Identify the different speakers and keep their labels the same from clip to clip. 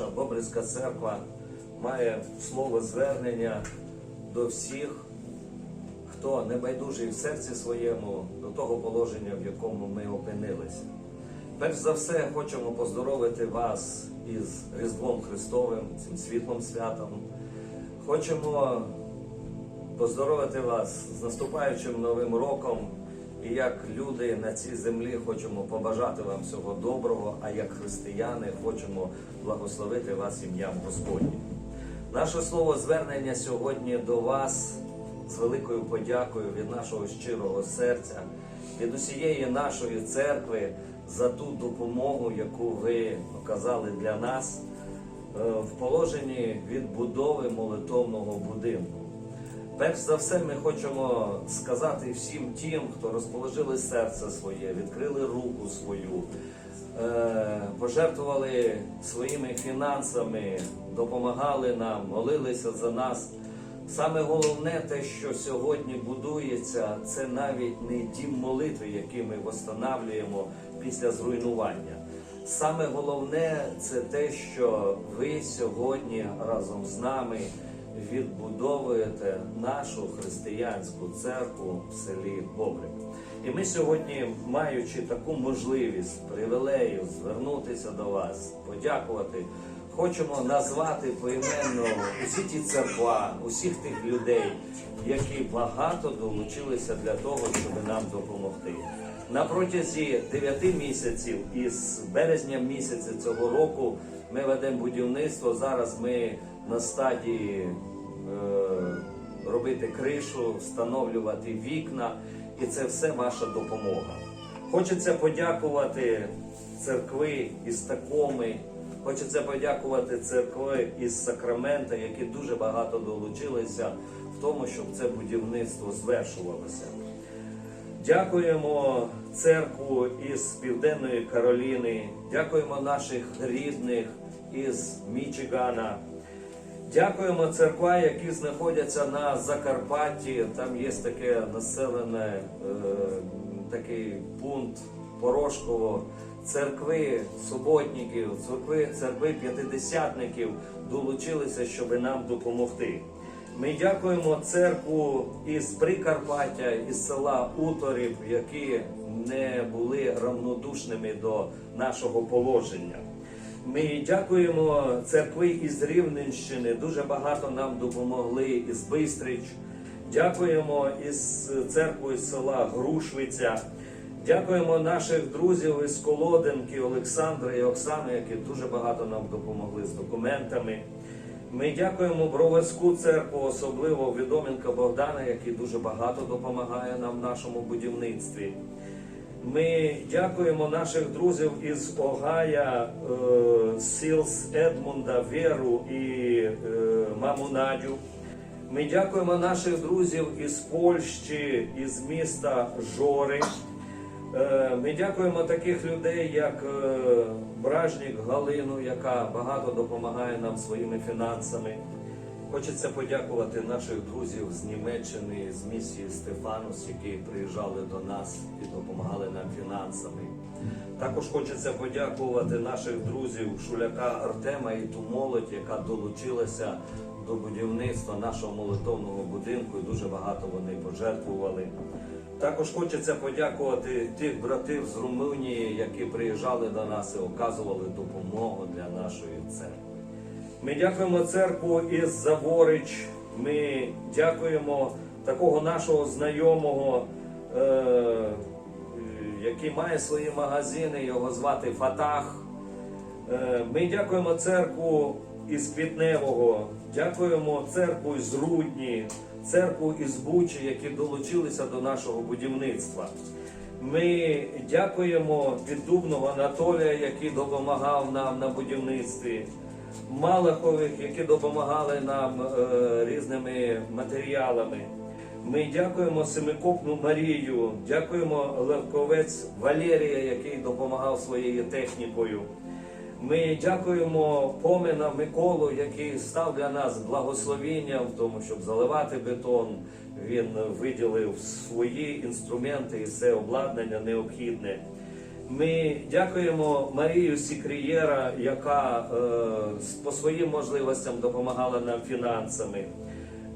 Speaker 1: наша Бобрицька церква має слово звернення до всіх, хто небайдужий в серці своєму до того положення, в якому ми опинилися. Перш за все, хочемо поздоровити вас із Різдвом Христовим, цим світлом святом. Хочемо поздоровити вас з наступаючим новим роком. І як люди на цій землі хочемо побажати вам всього доброго, а як християни хочемо благословити вас ім'ям Господнім. Наше слово звернення сьогодні до вас з великою подякою від нашого щирого серця, від усієї нашої церкви за ту допомогу, яку ви оказали для нас е, в положенні відбудови молитовного будинку. Перш за все, ми хочемо сказати всім тим, хто розположили серце своє, відкрили руку свою, е, пожертвували своїми фінансами, допомагали нам, молилися за нас. Саме головне те, що сьогодні будується, це навіть не дім молитви, який ми встановлюємо після зруйнування. Саме головне це те, що ви сьогодні разом з нами відбудовуєте нашу християнську церкву в селі Бобрик. І ми сьогодні, маючи таку можливість, привілею звернутися до вас, подякувати, хочемо назвати поіменно усі ті церква, усіх тих людей, які багато долучилися для того, щоб нам допомогти. На протязі 9 місяців із березня місяця цього року ми ведемо будівництво. Зараз ми на стадії е, робити кришу, встановлювати вікна, і це все ваша допомога. Хочеться подякувати церкви із такоми. Хочеться подякувати церкви із Сакрамента, які дуже багато долучилися в тому, щоб це будівництво звершувалося. Дякуємо церкву із Південної Кароліни, дякуємо наших рідних із Мічигана. Дякуємо церква, які знаходяться на Закарпатті. Там є таке населене, е, такий пункт Порошково. Церкви суботників, церкви, церкви п'ятидесятників долучилися, щоб нам допомогти. Ми дякуємо церкву із Прикарпаття, із села Уторів, які не були равнодушними до нашого положення. Ми дякуємо церкви із Рівненщини. Дуже багато нам допомогли із Бистрич. Дякуємо із церквою з села Грушвиця. Дякуємо наших друзів із Колоденки, Олександра і Оксани, які дуже багато нам допомогли з документами. Ми дякуємо Броварську церкву, особливо Відоменка Богдана, який дуже багато допомагає нам в нашому будівництві. Ми дякуємо наших друзів із Огая, е, Сілс Едмунда, Веру і е, маму Надю. Ми дякуємо наших друзів із Польщі, із міста Жори. Е, Ми дякуємо таких людей, як Бражник Бражнік Галину, яка багато допомагає нам своїми фінансами. Хочеться подякувати наших друзів з Німеччини, з місії Стефанус, які приїжджали до нас і допомагали нам фінансами. Також хочеться подякувати наших друзів Шуляка Артема і ту молодь, яка долучилася до будівництва нашого молитовного будинку, і дуже багато вони пожертвували. Також хочеться подякувати тих братів з Румунії, які приїжджали до нас і оказували допомогу для нашої церкви. Ми дякуємо церкву із Заворич. Ми дякуємо такого нашого знайомого, е, який має свої магазини, його звати Фатах. Е, Ми дякуємо церкву із Квітневого, дякуємо церкву із Рудні, церкву із Бучі, які долучилися до нашого будівництва. Ми дякуємо піддубного Анатолія, який допомагав нам на будівництві. Малахових, які допомагали нам е, різними матеріалами. Ми дякуємо Семикопну Марію, дякуємо Левковець Валерія, який допомагав своєю технікою. Ми дякуємо Помина Миколу, який став для нас благословенням тому, щоб заливати бетон. Він виділив свої інструменти і все обладнання необхідне. Ми дякуємо Марію Сікрієра, яка е, по своїм можливостям допомагала нам фінансами.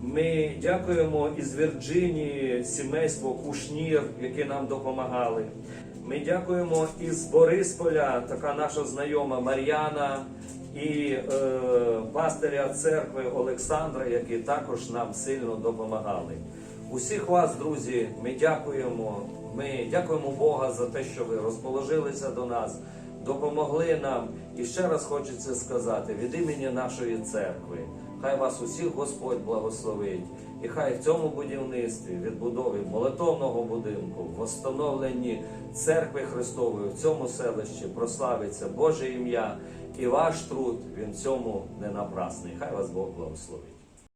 Speaker 1: Ми дякуємо із Вірджинії сімейство Кушнір, які нам допомагали. Ми дякуємо із Борисполя, така наша знайома Мар'яна і е, пастиря церкви Олександра, які також нам сильно допомагали. Усіх вас, друзі, ми дякуємо. Ми дякуємо Бога за те, що ви розположилися до нас, допомогли нам. І ще раз хочеться сказати від імені нашої церкви. Хай вас усіх Господь благословить, і хай в цьому будівництві, відбудові молитовного будинку, в встановленні церкви Христової в цьому селищі прославиться Боже ім'я, і ваш труд він в цьому не напрасний. Хай вас Бог благословить.